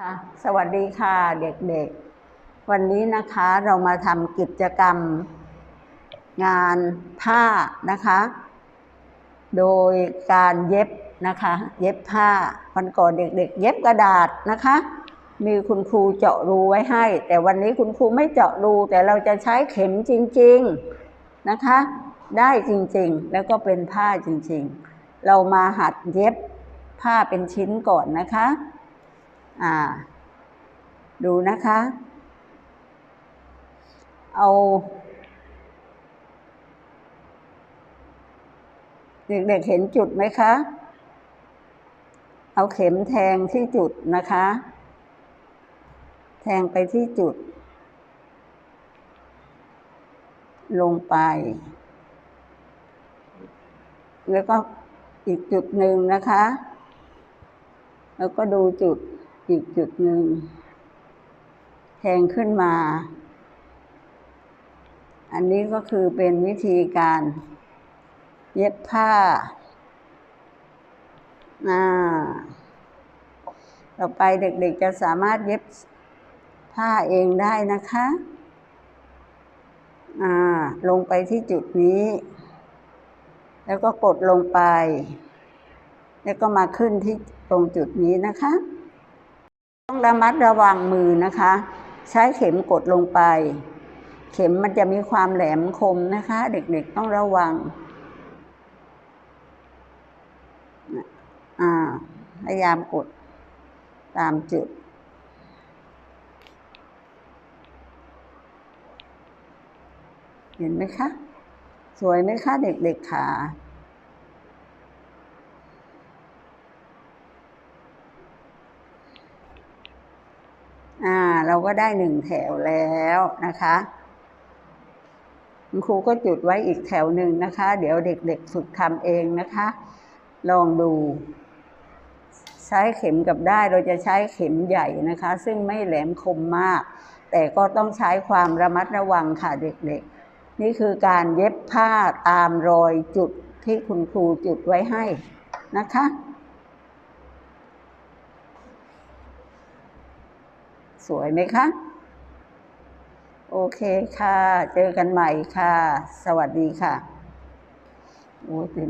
ค่ะสวัสดีค่ะเด็กๆ วันนี้นะคะเรามาทำกิจกรรมงานผ้านะคะ โดยการเย็บนะคะ เย็บผ้าวันก่อนเด็กๆ เย็บกระดาษนะคะ มีคุณครูเจาะรูไว้ให้ แต่วันนี้คุณครูไม่เจาะรู แต่เราจะใช้เข็มจริงๆนะคะ ได้จริงๆ แล้วก็เป็นผ้าจริงๆ เรามาหัดเย็บผ้าเป็นชิ้นก่อนนะคะ อ่า ดูนะคะ เอาเด็กๆเห็นจุดไหมคะ เอาเข็มแทงที่จุดนะคะ แทงไปที่จุด ลงไป แล้วก็อีกจุดหนึ่งนะคะ แล้วก็ดูจุด อีกจุดหนึ่ง แทงขึ้นมา อันนี้ก็คือเป็นวิธีการเย็บผ้าอ่าต่อไปเด็กๆจะสามารถเย็บผ้าเองได้นะคะอ่าลงไปที่จุดนี้ แล้วก็กดลงไป แล้วก็มาขึ้นที่ตรงจุดนี้นะคะ ต้องระมัดระวังมือนะคะ ใช้เข็มกดลงไป เข็มมันจะมีความแหลมคมนะคะ เด็กๆต้องระวังพยายามกดตามจุด เห็นไหมคะ สวยไหมคะเด็กๆขา อ่า เราก็ได้หนึ่งแถวแล้วนะคะคุณครูก็จุดไว้อีกแถวหนึ่งนะคะ เดี๋ยวเด็กๆฝึกทำเองนะคะ ลองดู ใช้เข็มกับได้เราจะใช้เข็มใหญ่นะคะ ซึ่งไม่แหลมคมมาก แต่ก็ต้องใช้ความระมัดระวังค่ะเด็กๆ นี่คือการเย็บผ้าตามรอยจุดที่คุณครูจุดไว้ให้นะคะ สวยไหมคะ โอเคค่ะ เจอกันใหม่ค่ะ สวัสดีค่ะ โอ้ยเป็น